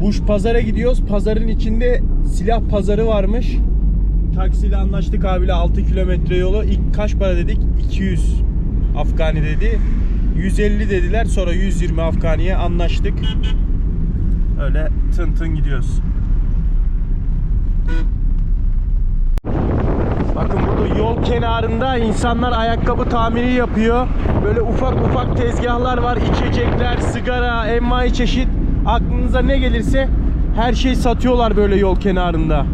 Buş pazara gidiyoruz. Pazarın içinde silah pazarı varmış. Taksiyle anlaştık abiyle 6 kilometre yolu. İlk kaç para dedik? 200 Afgani dedi. 150 dediler. Sonra 120 Afgani'ye anlaştık. Öyle tın tın gidiyoruz. Bakın burada yol kenarında insanlar ayakkabı tamiri yapıyor. Böyle ufak ufak tezgahlar var. İçecekler, sigara, envai çeşit. Aklınıza ne gelirse her şey satıyorlar böyle yol kenarında.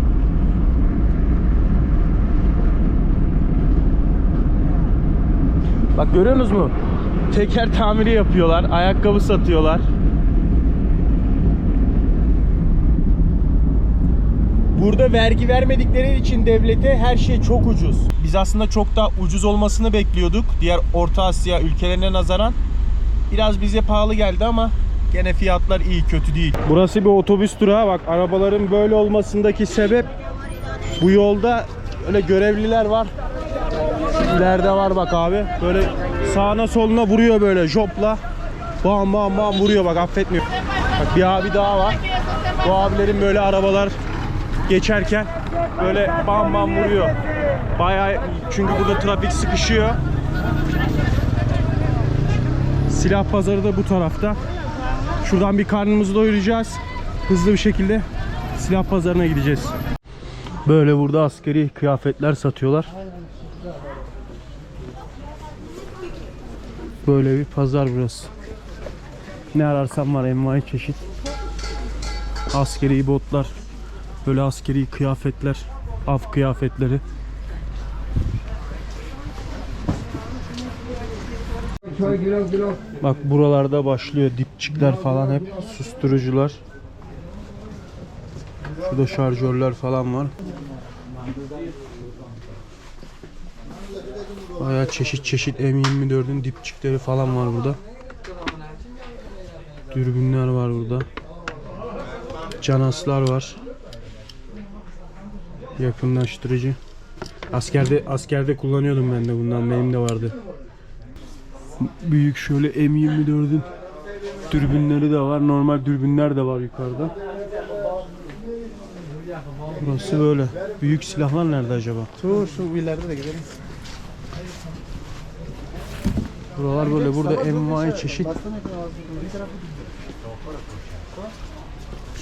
Bak görüyorsunuz mu? Teker tamiri yapıyorlar. Ayakkabı satıyorlar. Burada vergi vermedikleri için devlete her şey çok ucuz. Biz aslında çok daha ucuz olmasını bekliyorduk. Diğer Orta Asya ülkelerine nazaran. Biraz bize pahalı geldi ama gene fiyatlar iyi kötü değil. Burası bir otobüs durağı. Bak arabaların böyle olmasındaki sebep bu yolda öyle görevliler var. İleride var bak abi. Böyle sağına soluna vuruyor böyle jopla. Bam bam bam vuruyor bak affetmiyor. Bak bir abi daha var. Bu abilerin böyle arabalar geçerken böyle bam bam vuruyor. Bayağı çünkü burada trafik sıkışıyor. Silah pazarı da bu tarafta. Şuradan bir karnımızı doyuracağız. Hızlı bir şekilde silah pazarına gideceğiz. Böyle burada askeri kıyafetler satıyorlar. Böyle bir pazar burası. Ne ararsam var envai çeşit. Askeri botlar, böyle askeri kıyafetler, av kıyafetleri. Bak buralarda başlıyor dipçikler falan hep susturucular. Şurada şarjörler falan var. Bayağı çeşit çeşit M24'ün dipçikleri falan var burada. Dürbünler var burada. Canaslar var. Yakınlaştırıcı. Askerde askerde kullanıyordum ben de bundan benim de vardı. Büyük şöyle M24'ün dürbünleri de var. Normal dürbünler de var yukarıda. Burası böyle. Büyük silahlar nerede acaba? Şu şu ileride de gidelim. Buralar böyle. Burada envai çeşit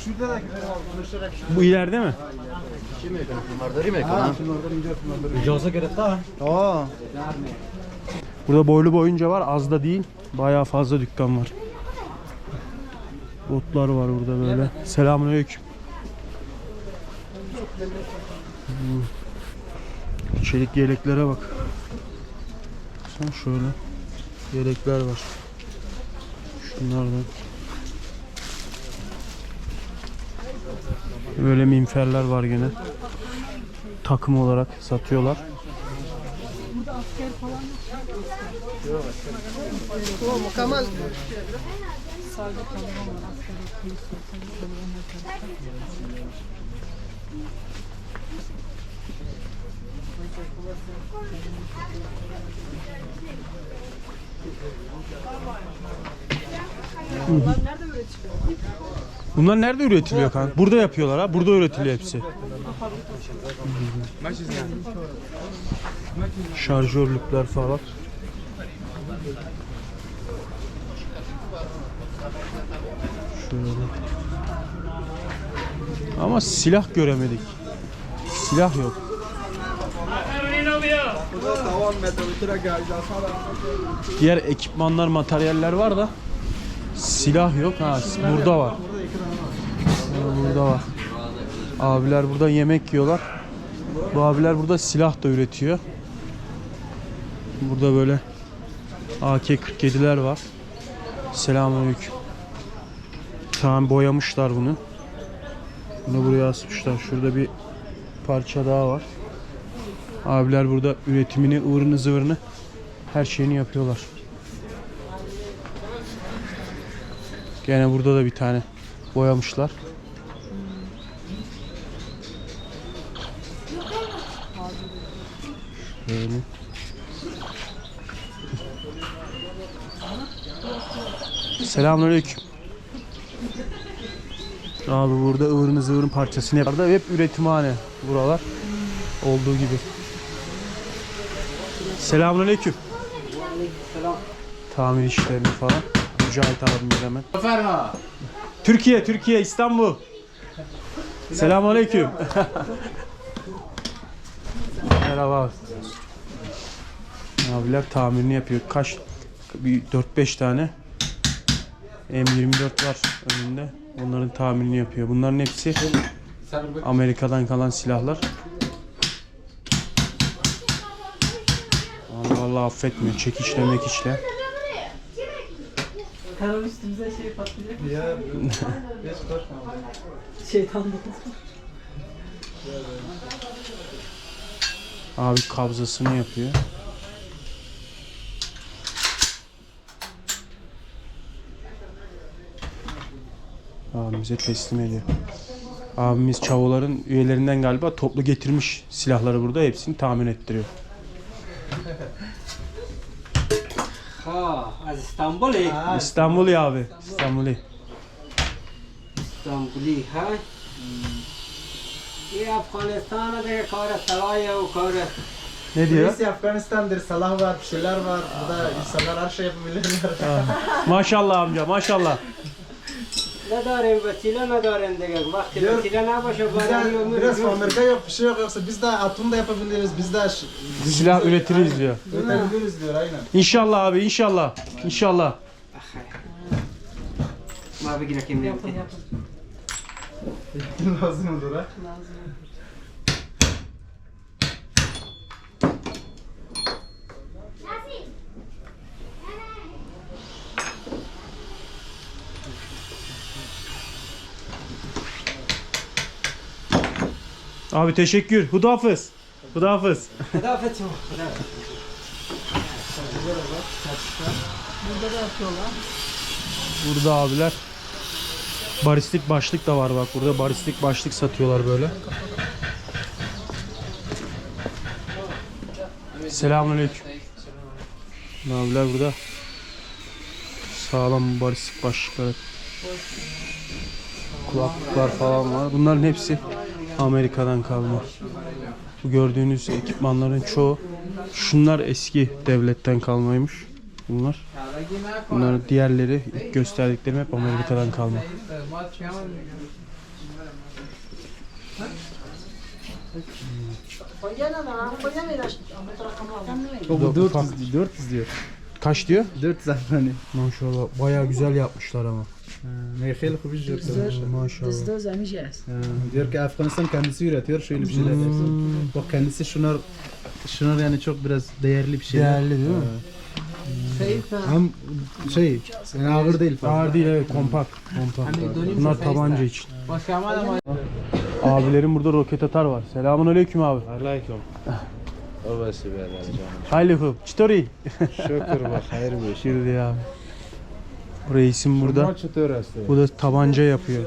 Şurada da gidelim abi. Konuşarak şu. Bu ileride mi? Ha. Burada boylu boyunca var. Az da değil. Bayağı fazla dükkan var. Botlar var burada böyle. Selamünaleyküm. Hmm. Çelik yeleklere bak. Sen şöyle. Yelekler var. Şunlardan. Böyle minferler var gene. Takım olarak satıyorlar. Kamal. Bunlar nerede üretiliyor kanka? Burada yapıyorlar ha. Burada üretiliyor hepsi. Şarjörlükler falan. Şöyle. Ama silah göremedik. Silah yok. Diğer ekipmanlar, materyaller var da silah yok. Ha, burada var. Burada var. Abiler burada yemek yiyorlar. Bu abiler burada silah da üretiyor. Burada böyle AK-47'ler var. Selamünaleyküm. Tamam boyamışlar bunu. Bunu buraya asmışlar. Şurada bir parça daha var. Abiler burada üretimini, ıvırını zıvırını her şeyini yapıyorlar. Gene burada da bir tane boyamışlar. Selamünaleyküm. Abi burada ıvırın zıvırın parçasını yapar da hep üretimhane buralar. Olduğu gibi. Selamünaleyküm. Tamir işlerini falan. Mücahit abimiz hemen. Türkiye, Türkiye, İstanbul. Selamünaleyküm. Merhaba. Abiler tamirini yapıyor. Kaç? Bir 4-5 tane M24 var önünde. Onların tamirini yapıyor. Bunların hepsi Amerika'dan kalan silahlar. Allah Allah affetmiyor. Çekiçle mekiçle. Terör üstümüze şey patlayacak. Ya hiç korkma. Şeytan. Abi kabzasını yapıyor. Abimize teslim ediyor. Abimiz Çavoların üyelerinden galiba toplu getirmiş silahları burada hepsini tahmin ettiriyor. Ha, az İstanbul'u. İstanbul ya abi. İstanbul'i. İstanbul'u ha. ये Afganistan'a da kara salaya o kara. Ne diyor? Birisi Afganistan'dır, salah var, bir şeyler var. Burada insanlar her şey yapabilirler. maşallah amca maşallah. Ne darem vesile ne darem de vakti Diyor, vesile ne başa bana Bizde biraz fabrika yok, bir şey yok yoksa biz de atom da yapabiliriz, biz de ş- Silah üretiriz diyor. üretebiliriz diyor aynen. İnşallah abi inşallah. İnşallah. Ma bir güne kim yapın. Lazım olur ha. Abi teşekkür. Hudafız. Hudafız. Hudafet o. Burada da yapıyorlar. Burada abiler baristik başlık da var bak burada baristik başlık satıyorlar böyle. Selamünaleyküm. Abiler burada sağlam baristik başlıklar. Kulaklıklar falan var. Bunların hepsi Amerika'dan kalma. Bu gördüğünüz ekipmanların çoğu şunlar eski devletten kalmaymış. Bunlar. Bunların diğerleri ilk gösterdiklerim hep Amerika'dan kalma. Bu 400, 400 diyor. Kaç diyor? 400 afghani. Maşallah bayağı güzel yapmışlar ama. Ne خیلی خوبی جور کرده. Maşallah. Bizde özlemiş yes. Diyor ki Afganistan kendisi üretiyor şöyle bir şeyler. Bak kendisi şunlar şunlar yani çok biraz değerli bir şeyler. Değerli değil mi? Hem şey yani ağır değil fazla. Ağır değil evet kompakt. kompakt. Bunlar tabanca için. Abilerin burada roket atar var. Selamun aleyküm abi. Aleyküm. Babası be canım. Haylihu. Çitori. Şükür bak hayır bir şey. Girdi abi. Reisim burada. Bu da tabanca yapıyor.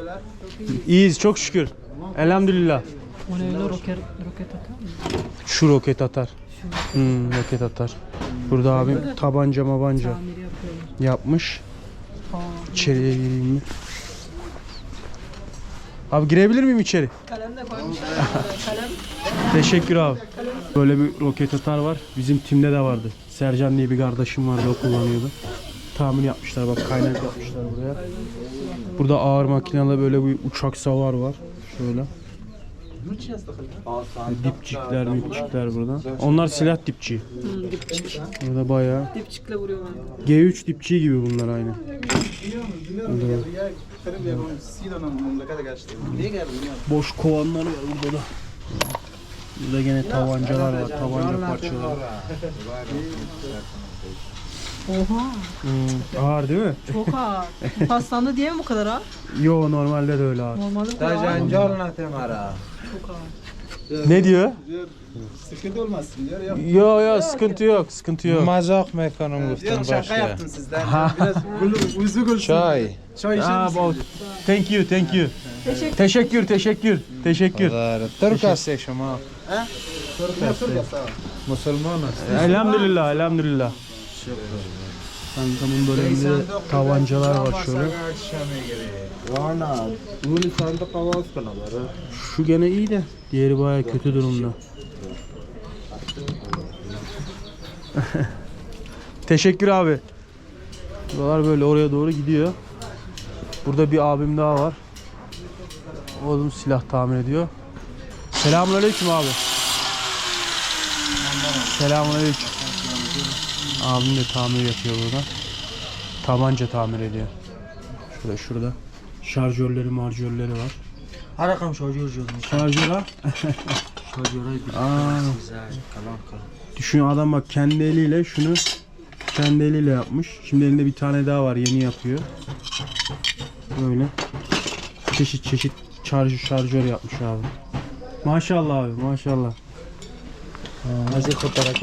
İyiyiz çok şükür. Elhamdülillah. O ne öyle roket, roket atar mı? Şu roket atar. Hmm, roket atar. Burada abim tabanca mabanca yapmış. İçeriye gireyim mi? Abi girebilir miyim içeri? kalem de koymuşlar. kalem. Teşekkür abi. Böyle bir roket atar var. Bizim timde de vardı. Sercan diye bir kardeşim vardı o kullanıyordu. Tahmin yapmışlar bak kaynak yapmışlar buraya. Burada ağır makinalı böyle bir uçak savar var. Şöyle. Dipçikler, mipçikler burada. Onlar silah dipçiği. Hı, dipçik. Burada bayağı. Dipçikle vuruyorlar. G3 dipçiği gibi bunlar aynı. Boş kovanlar var burada da. Burada gene tabancalar var, tabanca parçaları. Oha. Hmm, ağır değil mi? Çok ağır. Pastandı diye mi bu kadar ağır? Yo normalde de öyle ağır. Normalde bu kadar ağır. Ne temara. Çok ağır. Ne diyor? Sıkıntı olmasın diyor. Yok. Yo yo sıkıntı yok, sıkıntı yok. Mazak mekanım Diyor şaka başka. yaptın sizden. Biraz gül, yüzü gülsün. Çay. Çay içer Aa, misin? bol. Thank you, thank you. Teşekkür. Teşekkür, teşekkür, teşekkür. Türk şuma. Türk ya, Türk ya, sağ ol. Müslüman hasta. Elhamdülillah, elhamdülillah. Kankamın bölümünde tabancalar var şöyle. Vana. Bunu sandık kavaz kanaları. Şu gene iyi de diğeri baya kötü durumda. Teşekkür abi. Buralar böyle oraya doğru gidiyor. Burada bir abim daha var. Oğlum silah tamir ediyor. Selamünaleyküm abi. Selamünaleyküm. Abim de tamir yapıyor burada. Tabanca tamir ediyor. Şurada şurada. Şarjörleri marjörleri var. Harakam. Şarjör ha. Şocuğu Aa, güzel. Kalan kalan. düşün adam bak kendi eliyle şunu kendi eliyle yapmış. Şimdi elinde bir tane daha var yeni yapıyor. Böyle çeşit çeşit şarj şarjör yapmış abi. Maşallah abi maşallah.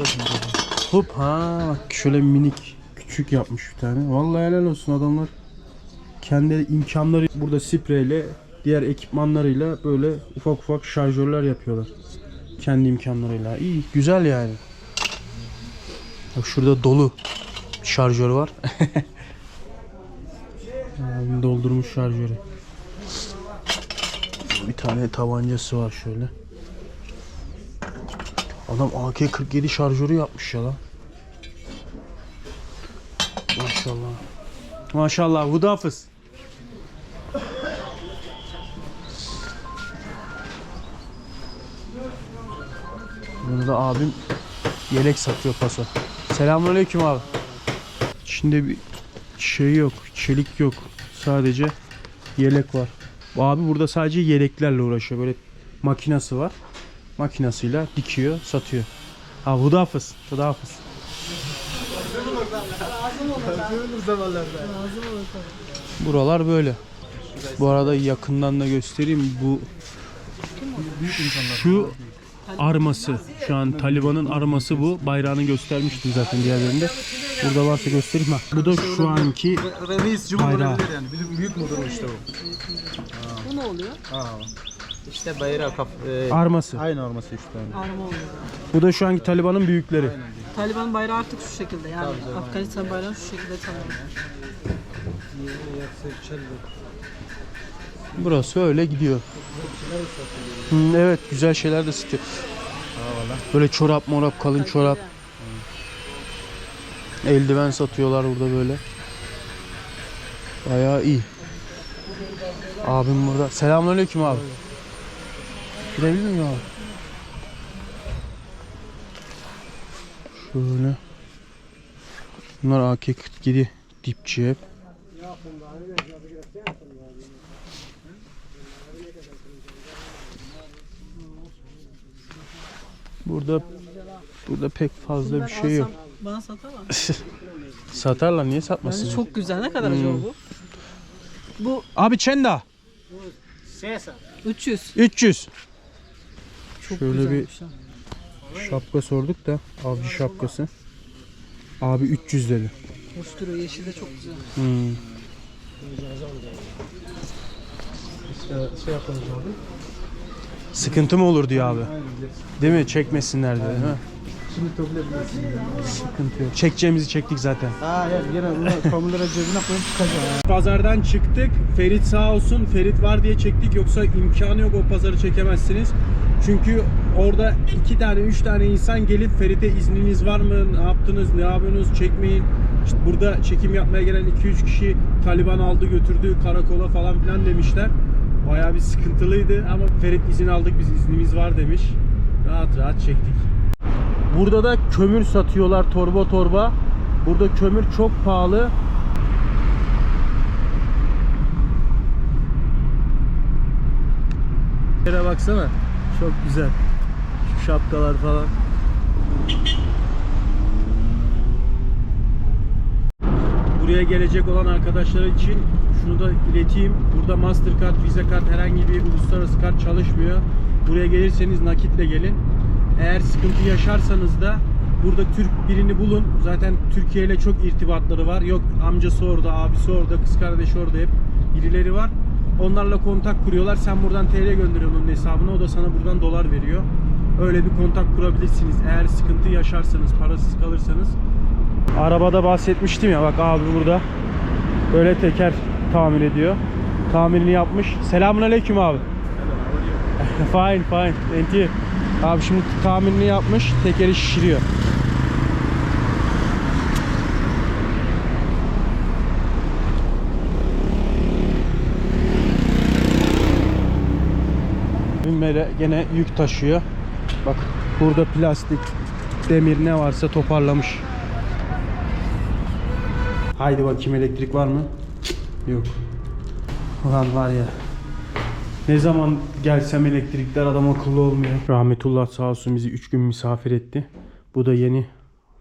Olsun? Hop ha bak şöyle minik küçük yapmış bir tane. Vallahi helal olsun adamlar. Kendi imkanları burada spreyle diğer ekipmanlarıyla böyle ufak ufak şarjörler yapıyorlar. Kendi imkanlarıyla. İyi güzel yani. Bak şurada dolu şarjör var. Doldurmuş şarjörü. Bir tane tabancası var şöyle. Adam AK-47 şarjörü yapmış ya lan. Maşallah. Maşallah. Hudafız. Burada abim yelek satıyor paso. Selamünaleyküm abi. İçinde bir şey yok, çelik yok. Sadece yelek var. Abi burada sadece yeleklerle uğraşıyor. Böyle makinası var. Makinasıyla dikiyor, satıyor. Ha hudafız, hudafız. Buralar böyle. Bu arada yakından da göstereyim. Bu şu arması. Şu an Taliban'ın arması bu. Bayrağını göstermiştim zaten diğerlerinde. Burada varsa göstereyim. Ha, bu da şu anki bayrağı. yani. Büyük müdür işte bu. Bu ne oluyor? İşte bayrağı kap... e, Arması. Aynı arması işte. Arma oluyor. Bu da şu anki Taliban'ın büyükleri. Taliban bayrağı artık şu şekilde yani. Afganistan bayrağı şu şekilde tanımlı. Burası öyle gidiyor. Hı, evet güzel şeyler de satıyor. Böyle çorap morap kalın çorap. Eldiven satıyorlar burada böyle. Bayağı iyi. Abim burada. Selamünaleyküm abi. Girebilir miyim abi? Şöyle. Bunlar AK-47 dipçi hep. Burada burada pek fazla bir şey yok. Bana satarlar. Satarlar niye satmasın? Bence çok güzel. Ne kadar acaba Hmm. bu? Bu Abi çenda 300. 300. Çok Şöyle bir- güzelmiş ha. Şapka sorduk da avcı şapkası. Abi 300 dedi. Hoş duruyor. Yeşil de çok güzel. Hmm. İşte şey yapalım abi. Sıkıntı mı olur diyor abi. Değil mi? Çekmesinler diyor. değil mi? Şimdi toplayabilirsin. Sıkıntı yok. Çekeceğimizi çektik zaten. Ha ya yine bunu kamulara cebine koyup çıkacağım. Pazardan çıktık. Ferit sağ olsun. Ferit var diye çektik. Yoksa imkanı yok o pazarı çekemezsiniz. Çünkü orada iki tane, üç tane insan gelip Ferit'e izniniz var mı? Ne yaptınız? Ne yapıyorsunuz? Çekmeyin. İşte burada çekim yapmaya gelen 2-3 kişi Taliban aldı götürdü karakola falan filan demişler. Bayağı bir sıkıntılıydı ama Ferit izin aldık biz iznimiz var demiş. Rahat rahat çektik. Burada da kömür satıyorlar torba torba. Burada kömür çok pahalı. Yere baksana. Çok güzel. Şu şapkalar falan. Buraya gelecek olan arkadaşlar için şunu da ileteyim. Burada Mastercard, Visa kart herhangi bir uluslararası kart çalışmıyor. Buraya gelirseniz nakitle gelin. Eğer sıkıntı yaşarsanız da burada Türk birini bulun. Zaten Türkiye ile çok irtibatları var. Yok amcası orada, abisi orada, kız kardeşi orada hep birileri var. Onlarla kontak kuruyorlar. Sen buradan TL gönderiyorsun onun hesabına. O da sana buradan dolar veriyor. Öyle bir kontak kurabilirsiniz. Eğer sıkıntı yaşarsanız, parasız kalırsanız Arabada bahsetmiştim ya bak abi burada böyle teker tamir ediyor. Tamirini yapmış. Selamun aleyküm abi. fine fine. Thank you. Abi şimdi tamirini yapmış. Tekeri şişiriyor. Böyle gene yük taşıyor. Bak burada plastik, demir ne varsa toparlamış. Haydi bakayım elektrik var mı? Yok. Ulan var ya. Ne zaman gelsem elektrikler adam akıllı olmuyor. Rahmetullah sağ olsun bizi 3 gün misafir etti. Bu da yeni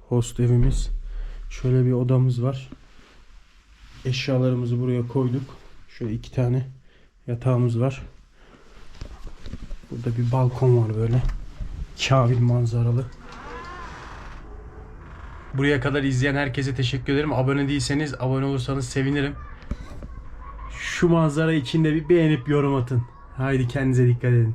host evimiz. Şöyle bir odamız var. Eşyalarımızı buraya koyduk. Şöyle iki tane yatağımız var. Burada bir balkon var böyle. Kabil manzaralı. Buraya kadar izleyen herkese teşekkür ederim. Abone değilseniz abone olursanız sevinirim. Şu manzara içinde bir beğenip yorum atın. Haydi kendinize dikkat edin.